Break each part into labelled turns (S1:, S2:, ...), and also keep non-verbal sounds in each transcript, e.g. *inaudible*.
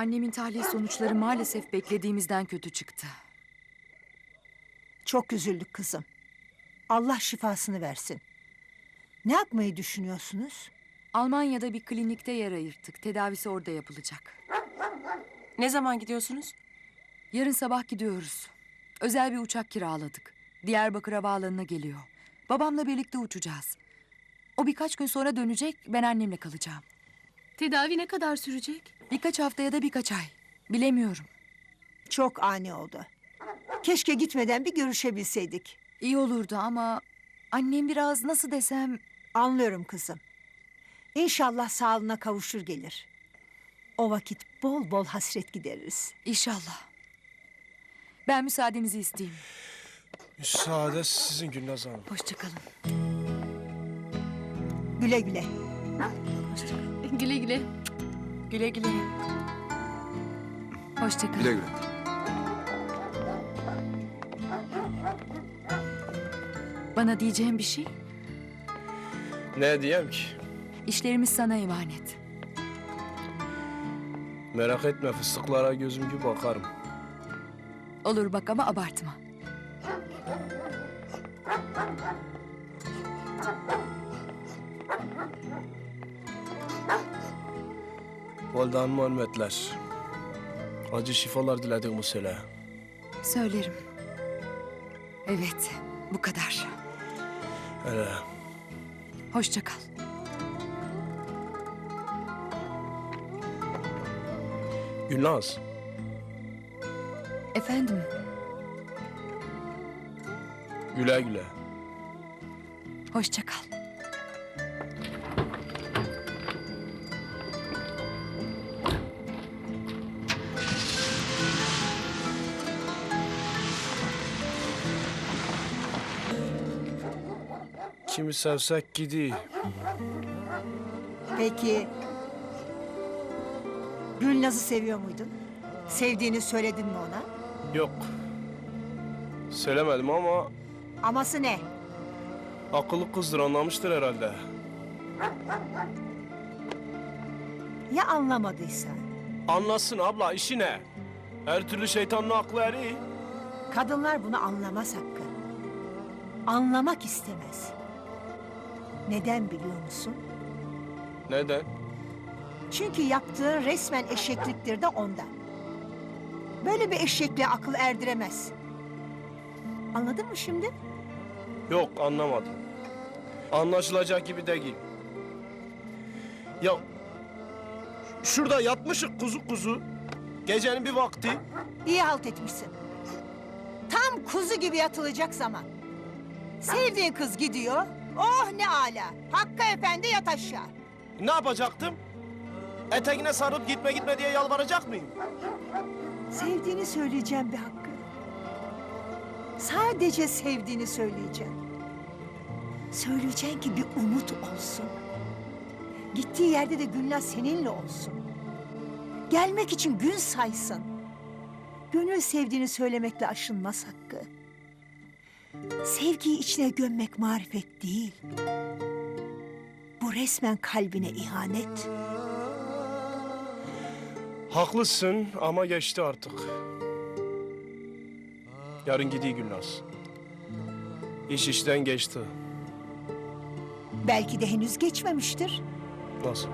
S1: Annemin tahlil sonuçları maalesef beklediğimizden kötü çıktı.
S2: Çok üzüldük kızım. Allah şifasını versin. Ne yapmayı düşünüyorsunuz?
S1: Almanya'da bir klinikte yer ayırttık. Tedavisi orada yapılacak.
S3: Ne zaman gidiyorsunuz?
S1: Yarın sabah gidiyoruz. Özel bir uçak kiraladık. Diyarbakır Havaalanı'na geliyor. Babamla birlikte uçacağız. O birkaç gün sonra dönecek, ben annemle kalacağım.
S4: Tedavi ne kadar sürecek?
S1: Birkaç haftaya da birkaç ay. Bilemiyorum.
S2: Çok ani oldu. Keşke gitmeden bir görüşebilseydik.
S1: İyi olurdu ama annem biraz nasıl desem
S2: Anlıyorum kızım. İnşallah sağlığına kavuşur gelir. O vakit bol bol hasret gideririz.
S1: inşallah. Ben müsaadenizi isteyeyim.
S5: Müsaade sizin Gülnaz Hanım.
S1: Hoşçakalın.
S2: Güle güle.
S4: Güle güle.
S3: Güle güle.
S1: Hoşçakalın.
S6: Güle güle.
S1: Bana diyeceğim bir şey?
S5: Ne diyeyim ki?
S1: İşlerimiz sana emanet.
S5: Merak etme fıstıklara gözüm gibi bakarım.
S1: Olur bak ama abartma.
S5: Valide Hanım'a hürmetler. Acı şifalar diledik bu sene.
S1: Söylerim. Evet, bu kadar.
S5: Hele.
S1: Hoşça kal.
S5: Gülnaz,
S1: Efendim,
S5: güle güle.
S1: hoşça kal.
S5: Kimi sevsek gidi.
S2: Peki... Gülnaz'ı seviyor muydun? Sevdiğini söyledin mi ona?
S5: Yok. Söylemedim ama
S2: Aması ne?
S5: akıllı kızdır anlamıştır herhalde.
S2: Ya anlamadıysa?
S5: Anlasın abla işi ne? Her türlü şeytanın aklı eri.
S2: Kadınlar bunu anlamaz Hakkı. Anlamak istemez. Neden biliyor musun?
S5: Neden?
S2: Çünkü yaptığı resmen eşekliktir de ondan. Böyle bir eşekliğe akıl erdiremez. Anladın mı şimdi?
S5: Yok anlamadım. Anlaşılacak gibi değil. Ya şurada yatmışık kuzu kuzu. Gecenin bir vakti.
S2: İyi halt etmişsin. Tam kuzu gibi yatılacak zaman. Sevdiğin kız gidiyor. Oh ne ala. Hakkı efendi yat aşağı.
S5: Ne yapacaktım? Eteğine sarıp gitme gitme diye yalvaracak mıyım?
S2: Sevdiğini söyleyeceğim bir Hakkı. Sadece sevdiğini söyleyeceğim. Söyleyeceksin ki bir umut olsun. Gittiği yerde de Gülnaz seninle olsun. Gelmek için gün saysın. Gönül sevdiğini söylemekle aşınmaz Hakkı. Sevgiyi içine gömmek marifet değil. Bu resmen kalbine ihanet.
S5: Haklısın ama geçti artık. Yarın gidiyor Gülnaz. İş işten geçti.
S2: Belki de henüz geçmemiştir.
S5: Nasıl?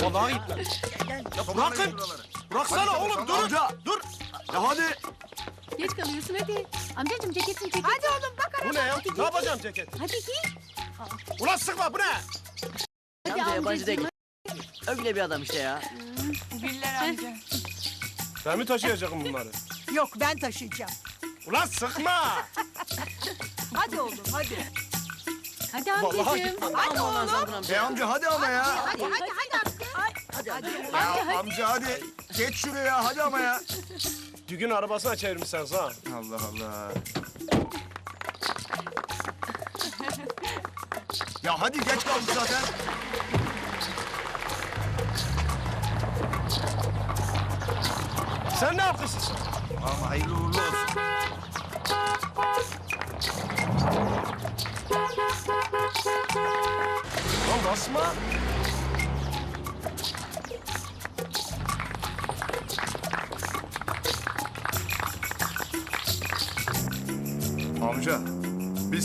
S5: Vallahi git lan. Ya bırakın. Bıraksana oğlum dur. Dur. Ya hadi.
S4: Geç kalıyorsun hadi. Amcacığım ceketin ceket.
S2: Hadi oğlum bak
S5: Bu ne ya? Ne yapacağım ceket?
S4: Hadi giy.
S5: Ulan sıkma bu ne?
S4: Hadi
S7: Amca yabancı değil.
S4: amcacığım.
S7: Öyle bir adam işte ya.
S5: Ben mi taşıyacağım bunları?
S2: Yok ben taşıyacağım.
S5: Ulan sıkma.
S2: Hadi oğlum hadi.
S4: Hadi amcacığım.
S2: Hadi oğlum.
S7: Sadun amca.
S6: E amca hadi ama ya.
S2: Hadi hadi hadi
S7: geldi.
S6: Ya amca hadi geç şuraya hadi ama ya.
S5: Düğün arabasına çevirmişsiniz ha.
S6: Allah Allah. Ya hadi geç kaldık zaten.
S5: Sen ne yapıyorsun?
S6: Ama hayırlı uğurlu olsun.
S5: Lan
S6: basma.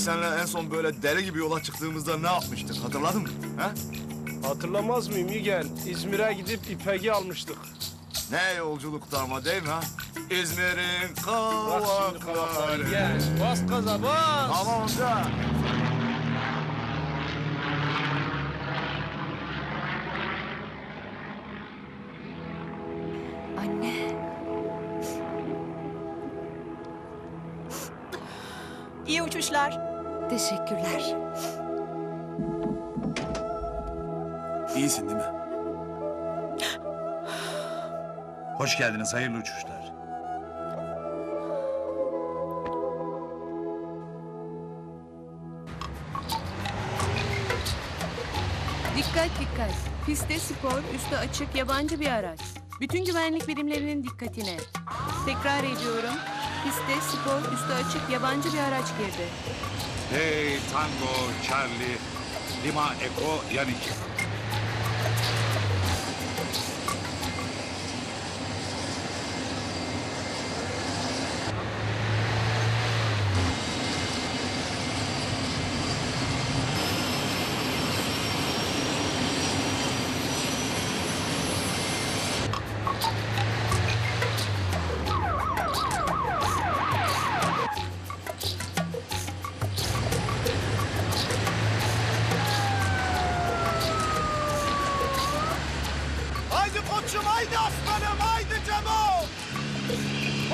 S6: Biz seninle en son böyle deli gibi yola çıktığımızda ne yapmıştık hatırladın mı? He?
S5: Hatırlamaz mıyım Yügen? İzmir'e gidip İpek'i almıştık.
S6: Ne yolculuktu ama değil mi ha? İzmir'in
S5: Bak şimdi kavakları
S6: kavakları.
S5: gel. Bas gaza bas.
S6: Tamam amca.
S1: Anne.
S3: İyi uçuşlar.
S1: Teşekkürler.
S7: İyisin değil mi? Hoş geldiniz, hayırlı uçuşlar.
S4: Dikkat dikkat. Piste spor, üstü açık yabancı bir araç. Bütün güvenlik birimlerinin dikkatine. Tekrar ediyorum. Piste spor, üstü açık yabancı bir araç girdi.
S7: Hey Tango, Charlie, Lima, Eko, Yannick.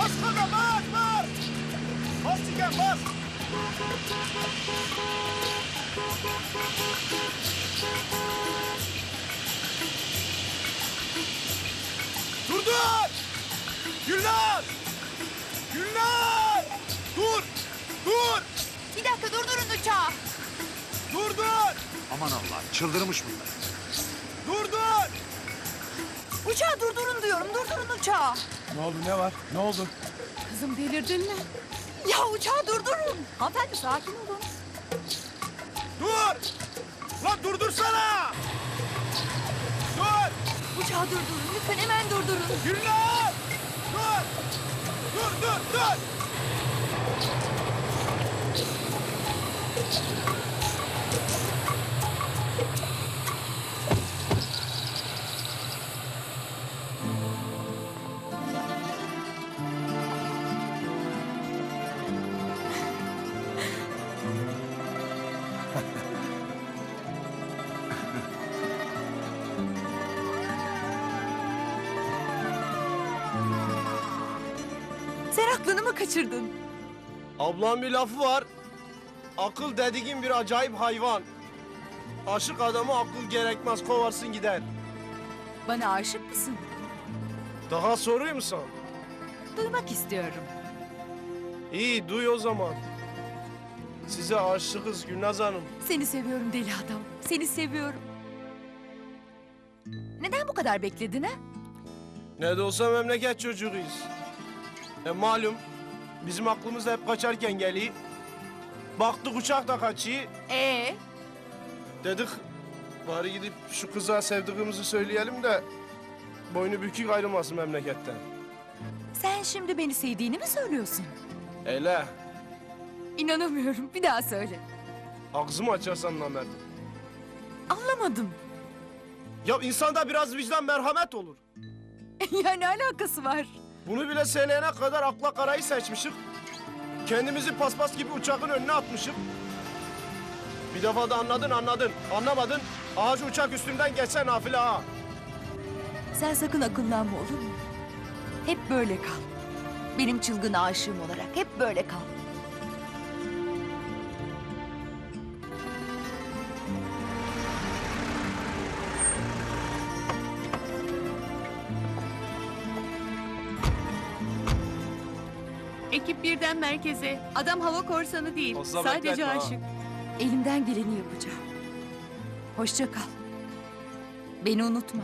S5: Bas gaza, bas, bas. Bas Yügen, bas. Dur dur! Gülnar! Gülnar! Dur! Dur!
S1: Bir dakika durdurun uçağı.
S5: Dur dur!
S7: Aman Allah, çıldırmış bunlar.
S1: Uçağı durdurun diyorum. Durdurun uçağı.
S6: Ne oldu ne var? Ne oldu?
S4: Kızım delirdin mi?
S1: Ya uçağı durdurun. Hanımefendi sakin olun.
S5: Dur! Lan durdursana! Dur!
S1: Uçağı durdurun. Lütfen hemen durdurun.
S5: Gülnar! Dur! Dur dur dur!
S1: Sen aklını mı kaçırdın?
S5: Ablam bir lafı var. Akıl dediğin bir acayip hayvan. Aşık adamı akıl gerekmez kovarsın gider.
S1: Bana aşık mısın?
S5: Daha sorayım mı sana?
S1: Duymak istiyorum.
S5: İyi duy o zaman. Size aşığız Gülnaz Hanım.
S1: Seni seviyorum deli adam. Seni seviyorum. Neden bu kadar bekledin ha?
S5: Ne de olsa memleket çocuğuyuz. E malum bizim aklımız da hep kaçarken geliyor. Baktık uçak da kaçıyor.
S1: Ee,
S5: Dedik bari gidip şu kıza sevdiğimizi söyleyelim de boynu bükük ayrılmasın memleketten.
S1: sen şimdi beni sevdiğini mi söylüyorsun?
S5: Ele
S1: İnanamıyorum. Bir daha söyle.
S5: ağzımı açarsan namerdim.
S1: Anlamadım.
S5: Ya insanda biraz vicdan merhamet olur. *laughs*
S1: ya ne alakası var?
S5: Bunu bile söyleyene kadar akla karayı seçmişik. Kendimizi paspas gibi uçakın önüne atmışık. Bir defa da anladın anladın. Anlamadın. Şu uçak üstümden geçse nafile ha.
S1: Sen sakın akıllanma olur mu? Hep böyle kal. Benim çılgın aşığım olarak hep böyle kal.
S4: Birden merkeze. Adam hava korsanı değil.
S5: Fazla
S4: Sadece
S5: bekletme ha.
S4: aşık.
S1: Elimden geleni yapacağım. Hoşça kal. Beni unutma.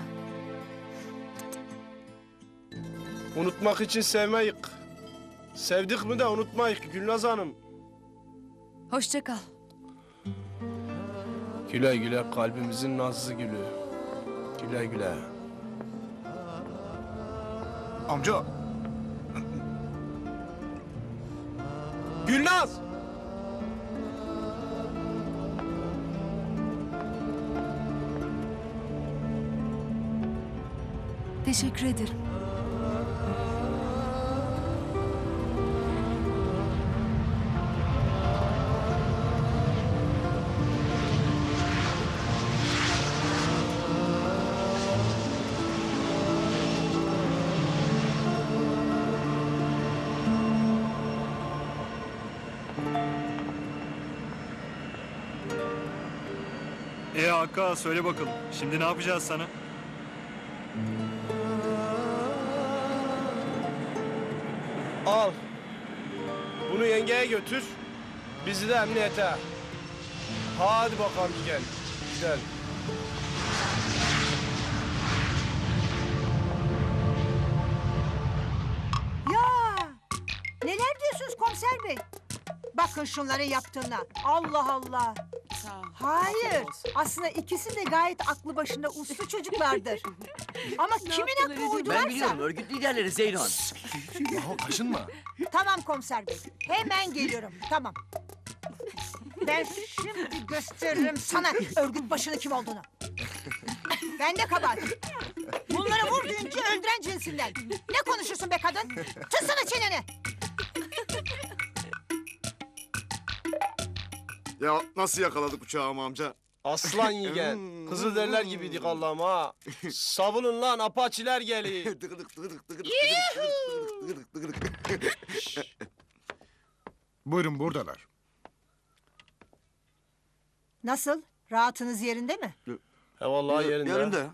S5: Unutmak için sevmeyik. Sevdik mi de unutmayık Gülnaz Hanım.
S1: Hoşça kal.
S5: Güle güle kalbimizin nazlı gülü. Güle güle.
S6: Amca
S5: Gülnaz!
S1: Teşekkür ederim.
S8: E Hakk'a söyle bakalım. Şimdi ne yapacağız sana?
S5: Al. Bunu yengeye götür. Bizi de emniyete. Hadi bakalım gel. Güzel.
S2: Ya neler diyorsunuz komiser bey? Bakın şunların yaptığına. Allah Allah. Hayır. Aslında ikisi de gayet aklı başında uslu çocuklardır. *laughs* Ama kimin aklı uydurarsa.
S9: Ben biliyorum örgüt liderleri Zeyno Hanım.
S6: yahu kaşınma.
S2: Tamam komiser bey. Hemen geliyorum. Tamam. Ben şimdi gösteririm sana örgüt başının kim olduğunu. Ben de kabahat. Bunları vur deyince öldüren cinsinden. Ne konuşursun be kadın? Tutsana çeneni.
S6: Ya nasıl yakaladık uçağımı amca?
S5: Aslan *laughs* yigen. Kızıl derler gibiydik Allah'ım ha. *laughs* Savunun lan apaçiler geliyor.
S6: Tıkıdık tıkıdık tıkıdık.
S10: Buyurun buradalar.
S2: Nasıl? Rahatınız yerinde mi?
S5: He vallahi yerinde.
S6: Yerinde.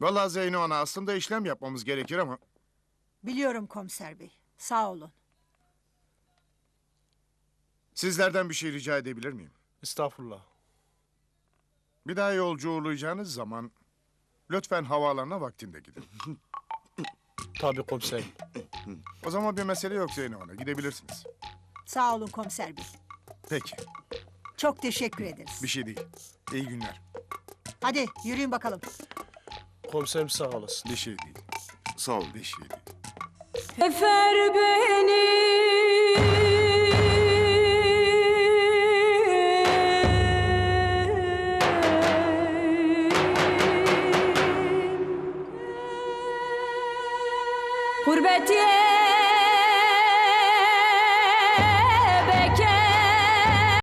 S10: Vallahi Zeyno Ana aslında işlem yapmamız gerekir ama...
S2: Biliyorum komiser bey. Sağ olun.
S10: Sizlerden bir şey rica edebilir miyim?
S5: Estağfurullah.
S10: Bir daha yolcu uğurlayacağınız zaman... Lütfen havaalanına vaktinde gidin. *laughs*
S5: Tabii komiserim.
S10: O zaman bir mesele yok Zeyno Ana. Gidebilirsiniz.
S2: Sağ olun komiser bey.
S10: Peki.
S2: Çok teşekkür ederiz.
S10: Bir şey değil. İyi günler.
S2: Hadi yürüyün bakalım.
S5: Komiserim sağ olasın.
S10: Bir şey değil.
S6: Sağ ol.
S10: Bir şey değil.
S4: Efer beni dear.